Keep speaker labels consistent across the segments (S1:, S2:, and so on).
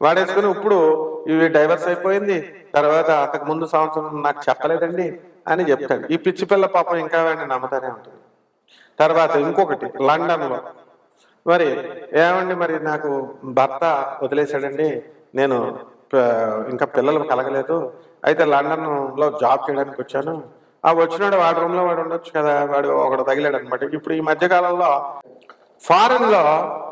S1: వాడేసుకుని ఇప్పుడు ఇవి డైవర్స్ అయిపోయింది తర్వాత అంతకు ముందు సంవత్సరం నాకు చెప్పలేదండి అని చెప్తాడు. ఈ పిచ్చి పిల్ల పాపం ఇంకా వాడిని నమ్మతానే ఉంటుంది. తర్వాత ఇంకొకటి లండన్లో. మరి ఏమండి మరి నాకు భర్త వదిలేశాడండి నేను ఇంకా పిల్లలు కలగలేదు అయితే లండన్లో జాబ్ చేయడానికి వచ్చాను. ఆ వచ్చినాడు వాడి రూమ్లో వాడు ఉండొచ్చు కదా వాడు ఒకడు తగిలాడు అనమాట ఇప్పుడు ఈ మధ్యకాలంలో ఫారెన్లో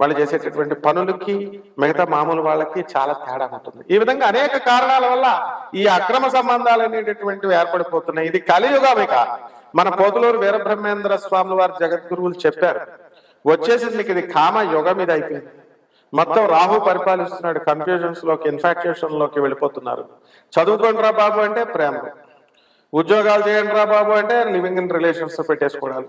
S1: వాళ్ళు చేసేటటువంటి పనులకి మిగతా మామూలు వాళ్ళకి చాలా తేడా ఉంటుంది. ఈ విధంగా అనేక కారణాల వల్ల ఈ అక్రమ సంబంధాలు అనేటటువంటివి ఏర్పడిపోతున్నాయి. ఇది కలియుగమిక మన పోతులూరు వీరబ్రహ్మేంద్ర స్వామి వారి జగద్గురువులు చెప్పారు వచ్చేసింది ఇది కామ యుగం ఇది అయిపోయింది. మొత్తం రాహు పరిపాలిస్తున్నాడు కన్ఫ్యూజన్స్లోకి ఇన్ఫాక్చుయేషన్లోకి వెళ్ళిపోతున్నారు. చదువుకోండిరా బాబు అంటే ప్రేమ. ఉద్యోగాలు చేయండి రా బాబు అంటే లివింగ్ ఇన్ రిలేషన్స్ పెట్టేసుకోవడాలు.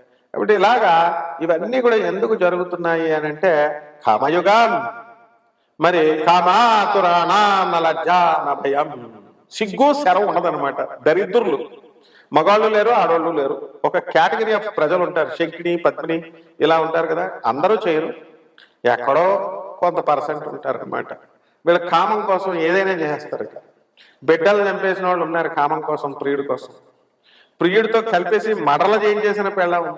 S1: కాబట్టి ఇలాగా ఇవన్నీ కూడా ఎందుకు జరుగుతున్నాయి అని అంటే కామయుగం. మరి కామాతురాణ నలజ్జా భయం సిగ్గు శరం ఉండదనమాట దరిద్రులు. మగాళ్ళు లేరు ఆడవాళ్ళు లేరు. ఒక కేటగిరీ ఆఫ్ ప్రజలు ఉంటారు. శంకిని పద్మిని ఇలా ఉంటారు కదా. అందరూ చేయరు. ఎక్కడో కొంత పర్సెంట్ ఉంటారు అనమాట వీళ్ళ కామం కోసం ఏదైనా చేస్తారు బిడ్డలు చంపేసిన వాళ్ళు ఉన్నారు కామం కోసం ప్రియుడి కోసం. ప్రియుడితో కలిపేసి మడల చేయించేసిన పెళ్ళం.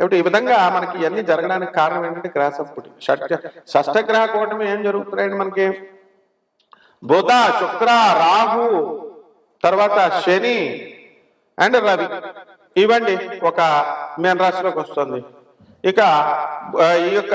S1: కాబట్టి ఈ విధంగా మనకి ఇవన్నీ జరగడానికి కారణం ఏంటంటే గ్రహ సంపుటి షష్ట షష్టగ్రహ కూటమి ఏం జరుగుతున్నాయండి మనకి? బుధ శుక్ర రాహు తర్వాత శని అండ్ రవి. ఇవ్వండి ఒక మీన రాశిలోకి వస్తుంది. ఇక ఈ యొక్క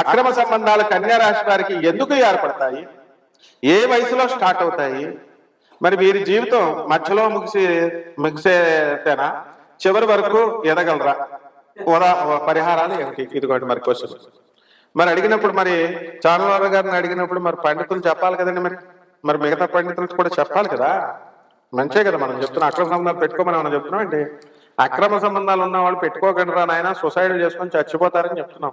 S1: అక్రమ సంబంధాలు కన్యా రాశి వారికి ఎందుకు ఏర్పడతాయి? ఏ వయసులో స్టార్ట్ అవుతాయి? మరి వీరి జీవితం మధ్యలో ముగిసి ముగిసేతేనా? చివరి వరకు ఎదగలరా? ఉదా పరిహారాలు ఏమిటి? ఇదిగోండి మరి క్వశ్చన్. మరి అడిగినప్పుడు మరి చానవాళ్ళ గారిని అడిగినప్పుడు మరి పండితులు చెప్పాలి కదండి మరి. మరి మిగతా పండితులు కూడా చెప్పాలి కదా. మంచే కదా మనం చెప్తున్నాం. అక్రమ సంబంధాలు పెట్టుకోమని మనం చెప్తున్నాం అండి అక్రమ సంబంధాలు ఉన్న వాళ్ళు పెట్టుకోకండి రా నాయన. సొసైటీ చేసుకొని చచ్చిపోతారని చెప్తున్నాం.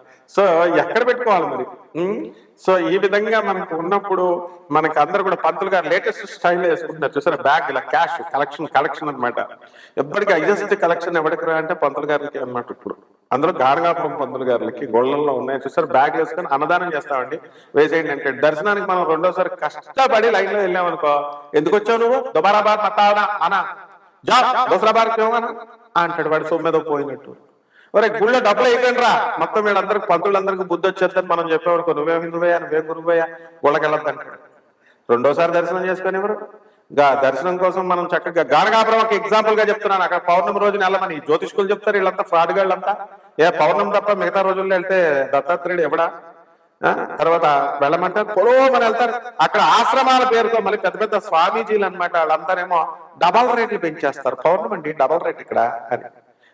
S1: సో ఎక్కడ పెట్టుకోవాలి మరి? సో ఈ విధంగా మనకు ఉన్నప్పుడు మనకి అందరు కూడా పంతులు గారు లేటెస్ట్ స్టైల్ వేసుకుంటున్నారు. చూసారా? బ్యాగ్ ఇలా క్యాష్ కలెక్షన్ కలెక్షన్ అన్నమాట. ఎప్పటికీ హైయెస్ట్ కలెక్షన్ ఎవరికి రా అంటే పంతులు గారికి అన్నమాట ఇప్పుడు. అందులో గానగాపురం పంతులు గారికి గొళ్ళల్లో ఉన్నాయి. చూసారు? బ్యాగ్ వేసుకొని అన్నదానం చేస్తామండి. వేసేయండి అంటే దర్శనానికి మనం రెండోసారి కష్టపడి లైన్లో వెళ్ళామనుకో ఎందుకు వచ్చావు నువ్వు? దుబారాబాద్ మతావనా అనా జా దోసరాబాద్ అంటాడు వాడు సొమ్మెదో పోయినట్టు. ఒరే గుళ్ళో డబ్బులు అయిపోయింది రా మొత్తం వీళ్ళందరికి పంతులందరికి బుద్ధి వచ్చేద్దని మనం చెప్పేవాడు నువ్వే హిందువయ్యా నువ్వే గురువయ్యా గుళ్ళకి వెళ్ళొద్దంటాడు రెండోసారి దర్శనం చేసుకొని ఎవరు? దర్శనం కోసం మనం చక్కగా గానగాపురం ఒక ఎగ్జాంపుల్గా చెప్తున్నాను. అక్కడ పౌర్ణమి రోజున వెళ్ళమని జ్యోతిష్కులు చెప్తారు వీళ్ళంతా ఫ్రాడ్ గాళ్ళంతా ఏ పౌర్ణమి తప్ప మిగతా రోజుల్లో వెళ్తే దత్తాత్రేయుడు ఎవడా? తర్వాత వెళ్ళమంటే పొడవమని వెళ్తారు. అక్కడ ఆశ్రమాల పేరుతో మళ్ళీ పెద్ద పెద్ద స్వామీజీలు అనమాట వాళ్ళందరేమో డబల్ రేట్లు పెంచేస్తారు. పౌర్ణమి అండి డబల్ రేట్ ఇక్కడ అని.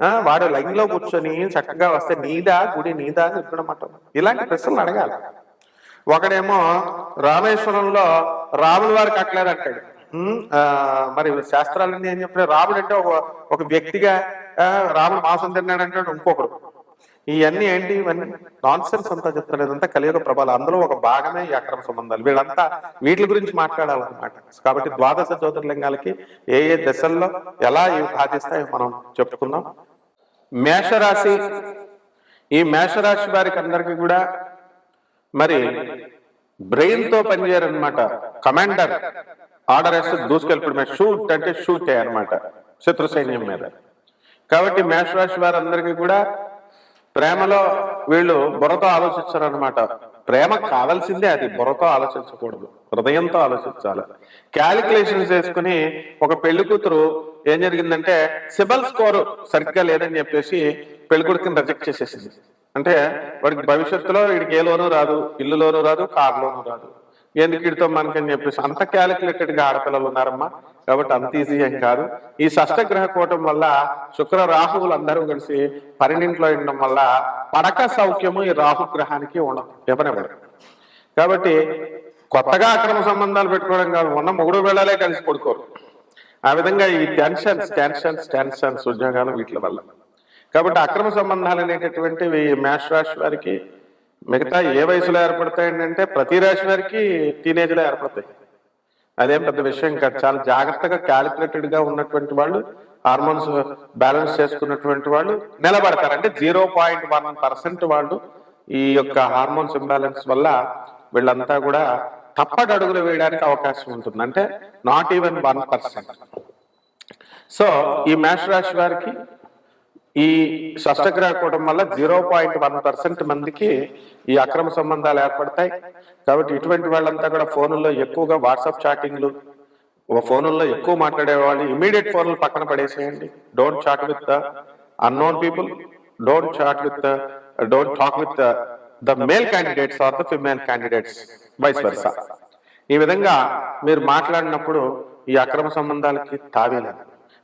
S1: వాడు లైన్లో కూర్చొని చక్కగా వస్తే నీదా గుడి నీదా అని చెప్పడం ఇలాంటి ప్రశ్నలు అడగాలి. ఒకడేమో రామేశ్వరంలో రాముల వారికి కట్టలేదు అంటాడు. ఆ, మరి శాస్త్రాలన్నీ ఏం చెప్పిన రాముడు అంటే ఒక ఒక వ్యక్తిగా రాముడు మాంసం తిన్నాడు అంటాడు ఇంకొకడు. ఇవన్నీ ఏంటి? ఇవన్నీ నాన్ సెన్స్ అంతా చెప్తలేదంతా కలియుగ ప్రభావం అందులో ఒక భాగమే ఈ అక్రమ సంబంధాలు. వీళ్ళంతా వీటి గురించి మాట్లాడాలన్నమాట. కాబట్టి ద్వాదశ జ్యోతిర్లింగాలకి ఏ ఏ దశల్లో ఎలా ఇవి బాధిస్తాయో మనం చెప్పుకుందాం. మేషరాశి ఈ మేషరాశి వారికి అందరికీ కూడా మరి బ్రెయిన్తో తో కమాండర్ ఆర్డర్ వేస్తే దూసుకెళ్ళిపోయి షూట్ అంటే షూట్ అనమాట శత్రు సైన్యం మీద. కాబట్టి మేషరాశి వారందరికీ కూడా ప్రేమలో వీళ్ళు బుర్రతో ఆలోచించారనమాట ప్రేమ కావాల్సిందే అది బుర్రతో ఆలోచించకూడదు హృదయంతో ఆలోచించాలి. క్యాలిక్యులేషన్స్ చేసుకుని ఒక పెళ్ళి కూతురు ఏం జరిగిందంటే సిబల్ స్కోర్ సరిగ్గా లేదని చెప్పేసి పెళ్ళి కొడుకుని రిజెక్ట్ చేసేసింది. అంటే వాడికి భవిష్యత్తులో వీడికి ఏ లోను రాదు ఇల్లు లోను రాదు కార్ లోను రాదు. ఎందుకు వీడితో మనకని చెప్పేసి అంత క్యాలిక్యులేటెడ్గా ఆడపిల్లలు ఉన్నారమ్మా. కాబట్టి అంత ఈజీ ఏం కాదు. ఈ షష్టగ్రహ కూటం వల్ల శుక్ర రాహువులు అందరూ కలిసి పన్నెండింట్లో ఉండడం వల్ల పడక సౌఖ్యము ఈ రాహు గ్రహానికి ఉండదు ఎవరెవరు కాబట్టి కొత్తగా అక్రమ సంబంధాలు పెట్టుకోవడం కాదు ఉన్న మొగుడు వేళలే కలిసి పడుకోరు. ఆ విధంగా ఈ టెన్షన్స్ టెన్షన్స్ టెన్షన్స్ ఉద్యోగాలు వీటి వల్ల. కాబట్టి అక్రమ సంబంధాలు అనేటటువంటివి మేష రాశి వారికి మిగతా ఏ వయసులో ఏర్పడతాయండి అంటే ప్రతి రాశి వారికి టీనేజ్లో ఏర్పడతాయి. అదేం పెద్ద విషయం కాదు. చాలా జాగ్రత్తగా క్యాలిక్యులేటెడ్గా ఉన్నటువంటి వాళ్ళు హార్మోన్స్ బ్యాలెన్స్ చేసుకున్నటువంటి వాళ్ళు నిలబడతారు. అంటే జీరో పాయింట్ వన్ పర్సెంట్ వాళ్ళు ఈ యొక్క హార్మోన్స్ ఇంబ్యాలెన్స్ వల్ల వీళ్ళంతా కూడా తప్పటి అడుగులు వేయడానికి అవకాశం ఉంటుంది. అంటే not even one percent so ఈ మేష రాశి వారికి ఈ షష్టగ్రహ కూటం వల్ల జీరో పాయింట్ వన్ పర్సెంట్ మందికి ఈ అక్రమ సంబంధాలు ఏర్పడతాయి. కాబట్టి ఇటువంటి వాళ్ళంతా కూడా ఫోనుల్లో ఎక్కువగా వాట్సాప్ చాటింగ్లు ఫోనుల్లో ఎక్కువ మాట్లాడే వాళ్ళు ఇమీడియట్ ఫోన్లు పక్కన పడేసేయండి. Don't chat with the unknown people don't chat with don't talk with the male candidates or the female candidates vice versa ఈ విధంగా మీరు మాట్లాడినప్పుడు ఈ అక్రమ సంబంధాలకి తావేలేదు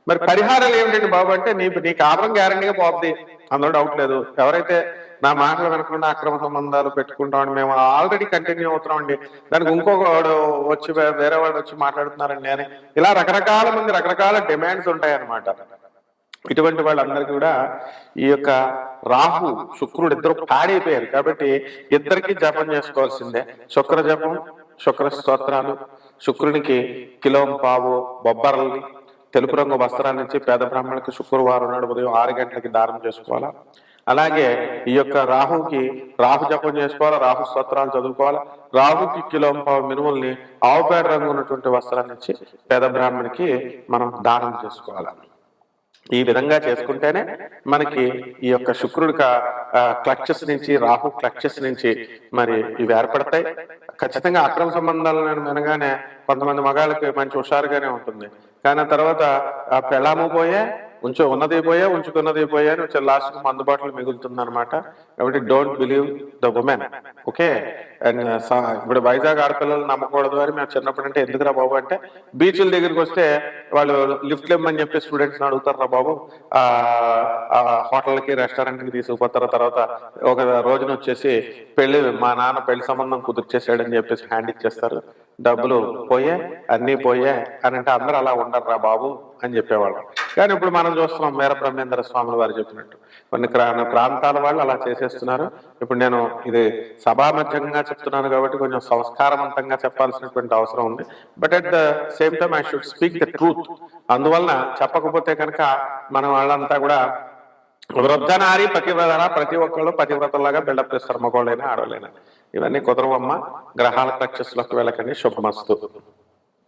S1: మరి పరిహారాలు ఏమిటండి బాబు అంటే నీ నీ కాపురం గ్యారంటీగా పోద్ది. అందులో డౌట్ లేదు. ఎవరైతే నా మాటలు వినకుండా అక్రమ సంబంధాలు పెట్టుకుంటామని మేము ఆల్రెడీ కంటిన్యూ అవుతున్నామండి. దానికి ఇంకొక వాడు వచ్చి వేరే వాడు వచ్చి మాట్లాడుతున్నారండి అని. ఇలా రకరకాల మంది రకరకాల డిమాండ్స్ ఉంటాయన్నమాట. ఇటువంటి వాళ్ళందరికీ కూడా ఈ యొక్క రాహు శుక్రుడు ఇద్దరు పాడైపోయారు. కాబట్టి ఇద్దరికి జపం చేసుకోవాల్సిందే. శుక్ర జపం శుక్ర స్తోత్రాలు శుక్రునికి కిలోం పావు బొబ్బర్లని తెలుపు రంగు వస్త్రాన్ని ఇచ్చి పేద బ్రాహ్మణులకు శుక్రవారం నాడు ఉదయం ఆరు గంటలకి దానం చేసుకోవాలా? అలాగే ఈ యొక్క రాహుకి రాహు జపం చేసుకోవాలా? రాహు స్తోత్రాలు చదువుకోవాలా? రాహుకి కిలో మినుముల్ని ఆవు పేడ రంగు ఉన్నటువంటి వస్త్రాన్ని ఇచ్చి పేద బ్రాహ్మణికి మనం దానం చేసుకోవాలా? ఈ విధంగా చేసుకుంటేనే మనకి ఈ యొక్క శుక్రుడి క్లక్షస్ నుంచి రాహు క్లక్షస్ నుంచి మరి ఇవి ఏర్పడతాయి. ఖచ్చితంగా అక్రమ సంబంధాలు వినగానే కొంతమంది మగాళ్ళకి మంచి హుషారుగానే ఉంటుంది. కానీ ఆ తర్వాత ఆ పెళ్ళాము పోయే ఉంచు ఉన్నది పోయే ఉంచుకున్నది పోయే అని వచ్చే లాస్ట్ అందుబాటులో మిగులుతుంది అనమాట కాబట్టి don't believe the women okay and ఇప్పుడు వైజాగ్ ఆడపిల్లలు నమ్మకూడదు అని మేము చిన్నప్పుడు అంటే ఎందుకురా బాబు అంటే బీచ్ల దగ్గరికి వస్తే వాళ్ళు లిఫ్ట్ ఇమ్మని చెప్పి స్టూడెంట్స్ అడుగుతారు రా బాబు. ఆ ఆ హోటల్కి రెస్టారెంట్కి తీసుకుపోతారు. తర్వాత ఒక రోజున వచ్చేసి పెళ్ళి మా నాన్న పెళ్ళి సంబంధం కుదిర్చేసాడని చెప్పేసి హ్యాండ్ ఇచ్చేస్తారు. డబ్బులు పోయే అన్నీ పోయే అని అంటే అందరూ అలా ఉండర్రా బాబు అని చెప్పేవాళ్ళు. కానీ ఇప్పుడు మనం చూస్తున్నాం మేర బ్రహ్మేంద్ర స్వాముల వారు చెప్పినట్టు. కొన్ని ప్రాంతాల వాళ్ళు అలా చేసేస్తున్నారు. ఇప్పుడు నేను ఇది సభామధ్యంగా చెప్తున్నాను కాబట్టి కొంచెం సంస్కారవంతంగా చెప్పాల్సినటువంటి అవసరం ఉంది. But at the same time I should speak the truth అందువలన చెప్పకపోతే కనుక మన వాళ్ళంతా కూడా వృద్ధనారి పతివ్రత ప్రతి ఒక్కళ్ళు పతివ్రతలాగా బిల్డప్ చేస్తారు. మగవాళ్ళైనా ఆడవాళ్ళైనా ఇవన్నీ కుదరవమ్మ. గ్రహాల పక్షస్లోకి వెళ్ళకండి. శుభమస్తు.